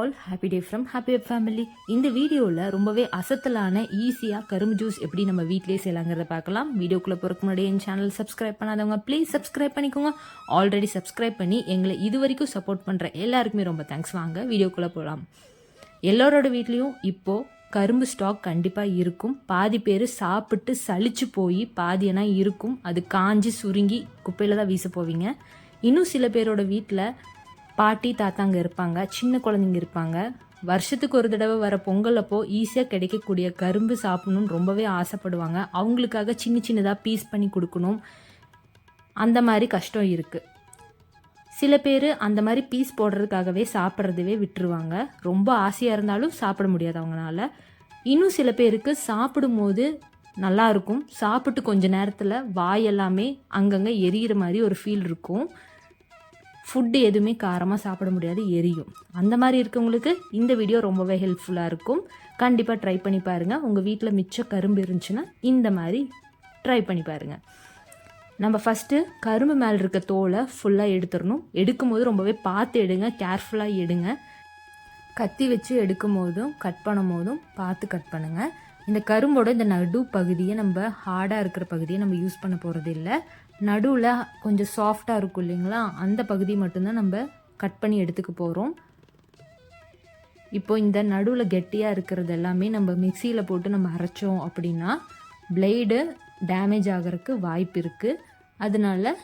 All happy day from happy web family இந்த வீடியோவில் ரொம்பவே அசத்தலான ஈஸியாக கரும்பு ஜூஸ் எப்படி நம்ம வீட்டிலேயே செய்யலாங்கிறத பார்க்கலாம். வீடியோக்குள்ளே போகிறக்கு முன்னாடி என் சேனல் சப்ஸ்கிரைப் பண்ணாதவங்க ப்ளீஸ் சப்ஸ்கிரைப் பண்ணிக்கோங்க. ஆல்ரெடி சப்ஸ்கிரைப் பண்ணி எங்களை இது வரைக்கும் சப்போர்ட் பண்ணுற எல்லாருக்குமே ரொம்ப தேங்க்ஸ் வாங்க வீடியோக்குள்ளே போகலாம் எல்லாரோட வீட்லேயும் இப்போது கரும்பு ஸ்டாக் கண்டிப்பாக இருக்கும். பாதி பேர் சாப்பிட்டு சளிச்சு போய் பாதியனா இருக்கும். அது காஞ்சி சுருங்கி குப்பையில் தான் வீச போவீங்க. இன்னும் சில பேரோட வீட்டில் பாட்டி தாத்தாங்க இருப்பாங்க சின்ன குழந்தைங்க இருப்பாங்க. வருஷத்துக்கு ஒரு தடவை வர பொங்கல் அப்போ ஈஸியாக கிடைக்கக்கூடிய கரும்பு சாப்பிடணும்னு ரொம்பவே ஆசைப்படுவாங்க. அவங்களுக்காக சின்ன சின்னதாக பீஸ் பண்ணி கொடுக்கணும். அந்த மாதிரி கஷ்டம் இருக்குது சில பேர் அந்த மாதிரி பீஸ் போடுறதுக்காகவே சாப்பிட்றதவே விட்டுருவாங்க. ரொம்ப ஆசையாக இருந்தாலும் சாப்பிட முடியாது அவங்களால. இன்னும் சில பேருக்கு சாப்பிடும்போது நல்லா இருக்கும். சாப்பிட்டு கொஞ்ச நேரத்தில் வாய் எல்லாமே அங்கங்கே எரியிற மாதிரி ஒரு ஃபீல் இருக்கும். ஃபுட்டு எதுவுமே காரமாக சாப்பிட முடியாது எரியும். அந்த மாதிரி இருக்கவங்களுக்கு இந்த வீடியோ ரொம்பவே ஹெல்ப்ஃபுல்லாக இருக்கும். கண்டிப்பாக ட்ரை பண்ணி பாருங்கள் உங்கள் வீட்டில் மிச்ச கரும்பு இருந்துச்சுன்னா இந்த மாதிரி ட்ரை பண்ணி பாருங்கள் நம்ம ஃபஸ்ட்டு கரும்பு மேலே இருக்க தோலை ஃபுல்லாக எடுத்துடணும். எடுக்கும்போது ரொம்பவே பார்த்து எடுங்க கேர்ஃபுல்லாக எடுங்க. கத்தி வச்சு எடுக்கும் போதும் கட் பண்ணும் போதும் பார்த்து கட் பண்ணுங்கள் இந்த கரும்போட இந்த நடு பகுதியை நம்ம ஹார்டாக இருக்கிற பகுதியை நம்ம யூஸ் பண்ண போகிறது இல்லை நடுவில் கொஞ்சம் சாஃப்டாக இருக்கும் இல்லைங்களா? அந்த பகுதி மட்டும்தான் நம்ம கட் பண்ணி எடுத்துக்க போகிறோம் இப்போ இந்த நடுவில் கெட்டியாக இருக்கிறது எல்லாமே நம்ம மிக்சியில் போட்டு நம்ம அரைச்சோம் அப்படின்னா பிளேடு டேமேஜ் ஆகிறதுக்கு வாய்ப்பு இருக்குது அதனால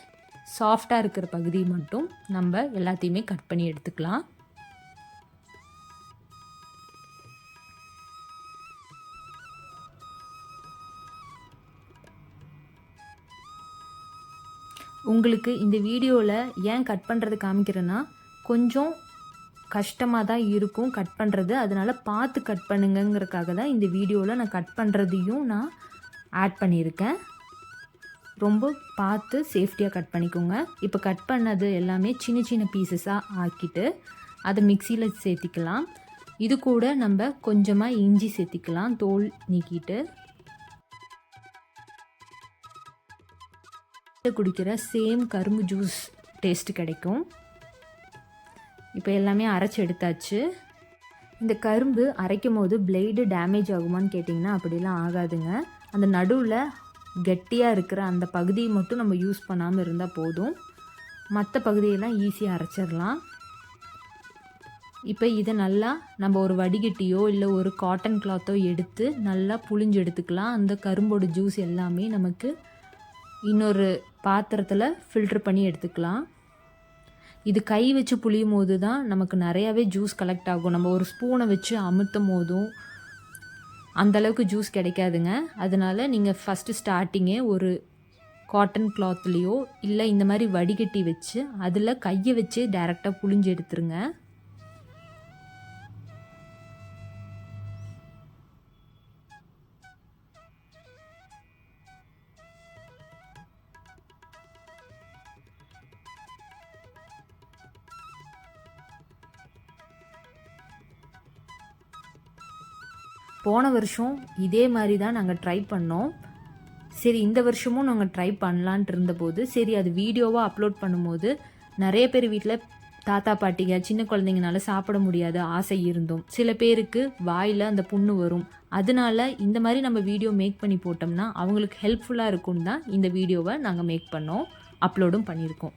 சாஃப்டாக இருக்கிற பகுதி மட்டும் நம்ம எல்லாத்தையுமே கட் பண்ணி எடுத்துக்கலாம். உங்களுக்கு இந்த வீடியோவில் ஏன் கட் பண்ணுறது காமிக்கிறேன்னா கொஞ்சம் கஷ்டமாக தான் இருக்கும் கட் பண்ணுறது அதனால் பார்த்து கட் பண்ணுங்கங்கிறதுக்காக தான் இந்த வீடியோவில் நான் கட் பண்ணுறதையும் நான் ஆட் பண்ணியிருக்கேன். ரொம்ப பார்த்து சேஃப்டியாக கட் பண்ணிக்கோங்க. இப்போ கட் பண்ணது எல்லாமே சின்ன சின்ன பீசஸாக ஆக்கிட்டு அதை மிக்சியில் சேர்த்திக்கலாம். இது கூட நம்ம கொஞ்சமாக இஞ்சி சேர்த்திக்கலாம் தோல் நீக்கிட்டு. குடிக்கிற சேம் கரும்பு ஜூஸ் டேஸ்ட்டு கிடைக்கும். இப்போ எல்லாமே அரைச்சி எடுத்தாச்சு. இந்த கரும்பு அரைக்கும் போது பிளேடு டேமேஜ் ஆகுமான்னு கேட்டிங்கன்னா அப்படிலாம் ஆகாதுங்க. அந்த நடுவில் கெட்டியாக இருக்கிற அந்த பகுதியை மட்டும் நம்ம யூஸ் பண்ணாமல் இருந்தால் போதும். மற்ற பகுதியெல்லாம் ஈஸியாக அரைச்சிடலாம். இப்போ இதை நல்லா நம்ம ஒரு வடிகட்டியோ இல்லை ஒரு காட்டன் கிளாத்தோ எடுத்து நல்லா புழிஞ்சு எடுத்துக்கலாம். அந்த கரும்போட ஜூஸ் எல்லாமே நமக்கு இன்னொரு பாத்திரத்தில் ஃபில்ட்ரு பண்ணி எடுத்துக்கலாம். இது கை வச்சு புளியும் போது தான் நமக்கு நிறையாவே ஜூஸ் கலெக்ட் ஆகும். நம்ம ஒரு ஸ்பூனை வச்சு அமுத்தும் போதும் அந்தளவுக்கு ஜூஸ் கிடைக்காதுங்க. அதனால் நீங்கள் ஃபஸ்ட்டு ஸ்டார்டிங்கே ஒரு காட்டன் கிளாத்லேயோ இல்லை இந்த மாதிரி வடிகட்டி வச்சு அதில் கையை வச்சு டேரெக்டாக புளிஞ்சு எடுத்துருங்க. போன வருஷம் இதே மாதிரி தான் நாங்கள் ட்ரை பண்ணோம். சரி இந்த வருஷமும் நாங்கள் ட்ரை பண்ணலான்ட்டு இருந்தபோது சரி அது வீடியோவாக அப்லோட் பண்ணும்போது நிறைய பேர் வீட்டில் தாத்தா பாட்டிங்க சின்ன குழந்தைங்கனால சாப்பிட முடியாத ஆசை இருந்தோம். சில பேருக்கு வாயில் அந்த புண்ணு வரும். அதனால இந்த மாதிரி நம்ம வீடியோ மேக் பண்ணி போட்டோம்னா அவங்களுக்கு ஹெல்ப்ஃபுல்லாக இருக்கும்னு தான் இந்த வீடியோவை நாங்கள் மேக் பண்ணோம் அப்லோடும் பண்ணியிருக்கோம்.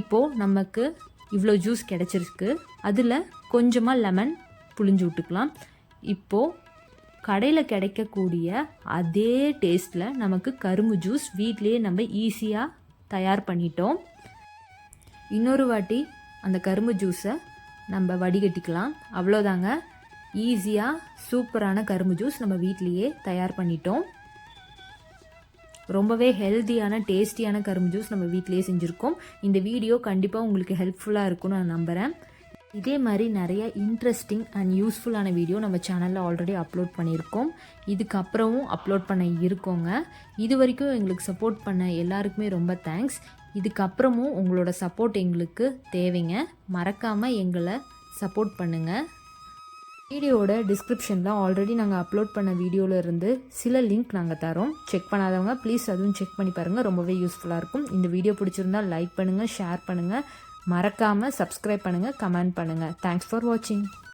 இப்போது நமக்கு இவ்வளோ ஜூஸ் கிடச்சிருக்கு. அதில் கொஞ்சமாக லெமன் புழிஞ்சு விட்டுக்கலாம். இப்போது கடையில் கிடைக்கக்கூடிய அதே டேஸ்ட்டில் நமக்கு கரும்பு ஜூஸ் வீட்லேயே நம்ம ஈஸியாக தயார் பண்ணிட்டோம். இன்னொரு வாட்டி அந்த கரும்பு ஜூஸை நம்ம வடிகட்டிக்கலாம். அவ்வளோதாங்க ஈஸியாக சூப்பரான கரும்பு ஜூஸ் நம்ம வீட்லேயே தயார் பண்ணிட்டோம். ரொம்பவே ஹெல்த்தியான டேஸ்டியான கரும்பு ஜூஸ் நம்ம வீட்லேயே செஞ்சுருக்கோம். இந்த வீடியோ கண்டிப்பாக உங்களுக்கு ஹெல்ப்ஃபுல்லாக இருக்கும்னு நான் நம்புகிறேன் இதே மாதிரி நிறைய இன்ட்ரெஸ்டிங் அண்ட் யூஸ்ஃபுல்லான வீடியோ நம்ம சேனலில் ஆல்ரெடி அப்லோட் பண்ணியிருக்கோம். இதுக்கப்புறமும் அப்லோட் பண்ண இருக்கோங்க. இது வரைக்கும் எங்களுக்கு சப்போர்ட் பண்ண எல்லாருக்குமே ரொம்ப தேங்க்ஸ் இதுக்கப்புறமும் உங்களோட சப்போர்ட் எங்களுக்கு தேவைங்க. மறக்காமல் எங்களை சப்போர்ட் பண்ணுங்கள் வீடியோவோட டிஸ்கிரிப்ஷனில் ஆல்ரெடி நாங்கள் அப்லோட் பண்ண வீடியோவில் இருந்து சில லிங்க் நாங்கள் தரோம். செக் பண்ணாதவங்க ப்ளீஸ் அதுவும் செக் பண்ணி பாருங்கள் ரொம்பவே யூஸ்ஃபுல்லாக இருக்கும். இந்த வீடியோ பிடிச்சிருந்தால் லைக் பண்ணுங்கள் ஷேர் பண்ணுங்கள் மறக்காமல் சப்ஸ்கிரைப் பண்ணுங்கள் கமெண்ட் பண்ணுங்கள் தேங்க்ஸ் ஃபார் வாட்சிங்